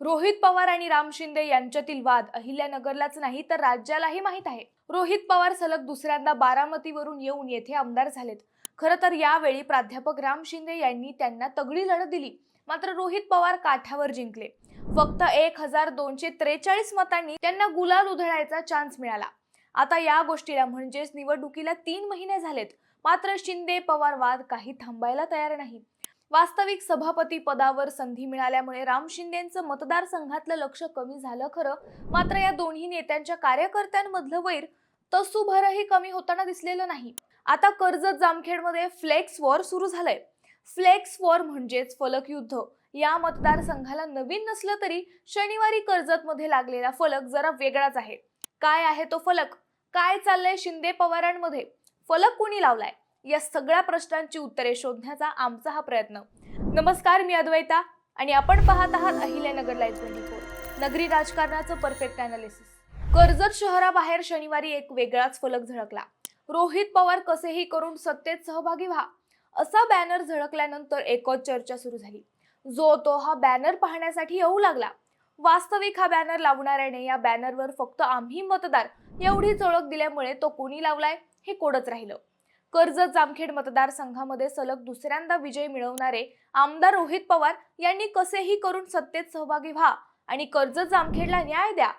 रोहित पवार आणि राम शिंदे यांच्यातील वाद अहिल्यानगरलाच नाही तर राज्यालाही माहीत आहे. रोहित पवार सलग दुसऱ्यांदा बारामतीवरून येऊन येथे आमदार झालेत. खरं तर यावेळी प्राध्यापक राम शिंदे यांनी त्यांना तगडी लढत दिली. मात्र रोहित पवार काठावर जिंकले. फक्त एक हजार दोनशे त्रेचाळीस मतांनी त्यांना गुलाल उधळायचा चान्स मिळाला. आता या गोष्टीला म्हणजेच निवडणुकीला तीन महिने झालेत. मात्र शिंदे पवार वाद काही थांबायला तयार नाही. वास्तविक सभापती पदावर संधी मिळाल्यामुळे राम शिंदेचं मतदारसंघातलं लक्ष कमी झालं खरं. मात्र या दोन्ही नेत्यांच्या कार्यकर्त्यांमधलं वैर तसुभरही कमी होताना दिसलेलं नाही. आता कर्जत जामखेडमध्ये फ्लेक्स वॉर सुरू झालंय. फ्लेक्स वॉर म्हणजेच फलक युद्ध. या मतदारसंघाला नवीन नसलं तरी शनिवारी कर्जतमध्ये लागलेला फलक जरा वेगळाच आहे. काय आहे तो फलक? काय चाललंय शिंदे पवारांमध्ये? फलक कुणी लावलाय? या सगळ्या प्रश्नांची उत्तरे शोधण्याचा आमचा हा प्रयत्न. नमस्कार मी अद्वैता आणि आपण पाहत आहात अहिल्यानगर लाईव्ह ट्वेंटी फोर नगरी राजकारणाचं परफेक्ट अनालिसिस कर्जत शहराबाहेर शनिवारी एक वेगळाच फलक झळकला. रोहित पवार कसेही करून सत्तेत सहभागी व्हा असा बॅनर झळकल्यानंतर एकच चर्चा सुरू झाली. जो तो हा बॅनर पाहण्यासाठी येऊ लागला. वास्तविक हा बॅनर लावणाऱ्याने या बॅनरवर फक्त आम्ही मतदार एवढीच ओळख दिल्यामुळे तो कोणी लावलाय हे कोडच राहिलं. कर्जत जामखेड मतदारसंघामध्ये सलग दुसऱ्यांदा विजय मिळवणारे आमदार रोहित पवार यांनी कसेही करून सत्तेत सहभागी व्हा आणि कर्जत जामखेडला न्याय द्या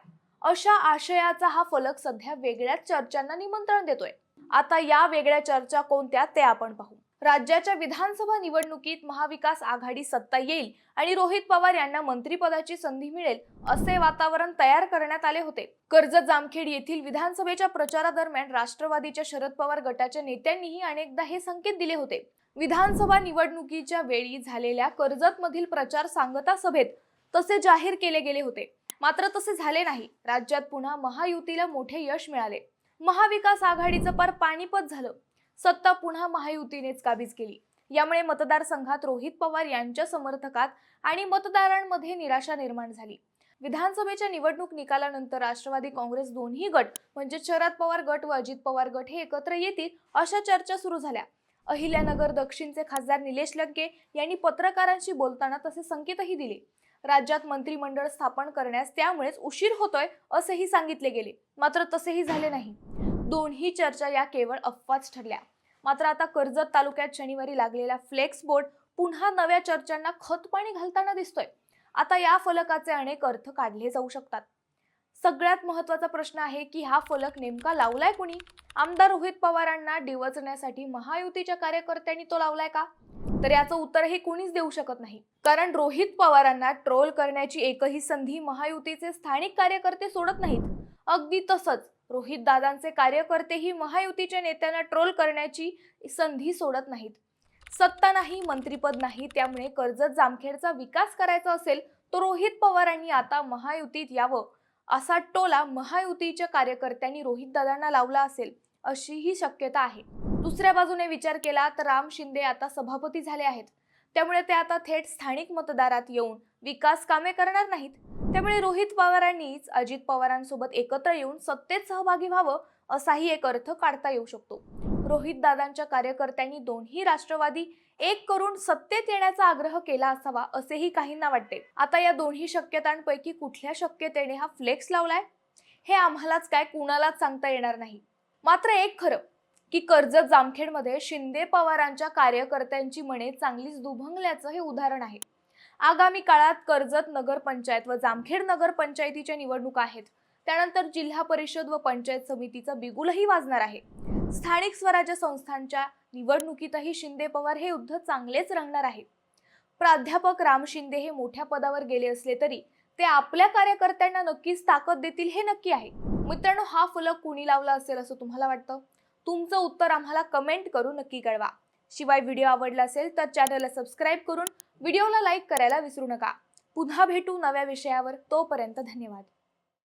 अशा आशयाचा हा फलक सध्या वेगळ्याच चर्चांना निमंत्रण देतोय. आता या वेगळ्या चर्चा कोणत्या ते आपण पाहू. राज्याच्या विधानसभा निवडणुकीत महाविकास आघाडी सत्ता येईल आणि रोहित पवार यांना मंत्रिपदाची संधी मिळेल असे वातावरण तयार करण्यात आले होते. कर्जत जामखेड येथील विधानसभेच्या प्रचारादरम्यान राष्ट्रवादीच्या शरद पवार गटाच्या नेत्यांनीही अनेकदा हे संकेत दिले होते. विधानसभा निवडणुकीच्या वेळी झालेल्या कर्जत मधील प्रचार सांगता सभेत तसे जाहीर केले गेले होते. मात्र तसे झाले नाही. राज्यात पुन्हा महायुतीला मोठे यश मिळाले. महाविकास आघाडीचं पार पाणीपत झालं. सत्ता पुन्हा महायुतीनेच काबीज केली. यामुळे मतदारसंघात रोहित पवार यांच्या समर्थकात आणि मतदारांमध्ये निराशा निर्माण झाली. विधानसभेच्या निवडणूक निकालानंतर राष्ट्रवादी काँग्रेस दोन्ही गट म्हणजे शरद पवार गट व अजित पवार गट हे एकत्र येतील अशा चर्चा सुरू झाल्या. अहिल्यानगर दक्षिणचे खासदार निलेश लंके यांनी पत्रकारांशी बोलताना तसे संकेतही दिले. राज्यात मंत्रिमंडळ स्थापन करण्यास त्यामुळेच उशीर होतोय असेही सांगितले गेले. मात्र तसेही झाले नाही. दोन्ही चर्चा या केवळ अफवाच ठरल्या. मात्र आता कर्जत तालुक्यात शनिवारी लागलेला फ्लेक्स बोर्ड पुन्हा नव्या चर्चांना खतपाणी घालताना दिसतोय. आता या फलकाचे अनेक अर्थ काढले जाऊ शकतात. सगळ्यात महत्त्वाचा प्रश्न आहे की हा फलक नेमका लावलाय कुणी? आमदार रोहित पवारांना डिवचण्यासाठी महायुतीच्या कार्यकर्त्यांनी तो लावलाय का? तर याचं उत्तरही कुणीच देऊ शकत नाही. कारण रोहित पवारांना ट्रोल करण्याची एकही संधी महायुतीचे स्थानिक कार्यकर्ते सोडत नाहीत. अगदी तसंच. रोहित दादांचे कार्यकर्तेही महायुतीच्या नेत्यांना ट्रोल करण्याची संधी सोडत नाहीत. सत्ता नाही मंत्रीपद नाही त्यामुळे कर्जत जामखेडचा विकास करायचा असेल तर रोहित पवारांनी आता महायुतीत यावं. असा टोला महायुतीच्या कार्यकर्त्यांनी रोहित दादांना लावला असेल अशीही शक्यता आहे. दुसऱ्या बाजूने विचार केला तर राम शिंदे आता सभापती झाले आहेत. त्यामुळे ते आता थेट स्थानिक मतदारात येऊन विकास कामे करणार नाहीत. त्यामुळे रोहित पवारांनीच अजित पवारांसोबत एकत्र येऊन सत्तेत सहभागी व्हावं असाही एक अर्थ काढता येऊ शकतो. रोहित दादांच्या कार्यकर्त्यांनी दोन्ही राष्ट्रवादी एक करून सत्तेत येण्याचा आग्रह केला असावा असेही काहींना वाटते. आता या दोन्ही शक्यतांपैकी कुठल्या शक्यतेने हा फ्लेक्स लावलाय? हे आम्हालाच काय कुणालाच सांगता येणार नाही. मात्र एक खरं की कर्जत जामखेडमध्ये शिंदे पवारांच्या कार्यकर्त्यांची मने चांगलीच दुभंगल्याचं हे उदाहरण आहे. आगामी काळात कर्जत नगरपंचायत व जामखेड नगरपंचायतीच्या निवडणुका आहेत. त्यानंतर जिल्हा परिषद व पंचायत समितीचं बिगुलही वाजणार आहे. स्थानिक स्वराज्य संस्थांच्या निवडणुकीतही शिंदे पवार हे युद्ध चांगलेच रंगणार आहे. प्राध्यापक राम शिंदे हे मोठ्या पदावर गेले असले तरी ते आपल्या कार्यकर्त्यांना नक्कीच ताकद देतील हे नक्की आहे. मित्रांनो हा फलक कुणी लावला असेल असं तुम्हाला वाटतं? तुमचं उत्तर आम्हाला कमेंट करून नक्की कळवा. शिवाय व्हिडिओ आवडला असेल तर चॅनलला सबस्क्राईब करून व्हिडिओला लाईक करायला विसरू नका. पुन्हा भेटू नव्या विषयावर. तोपर्यंत धन्यवाद.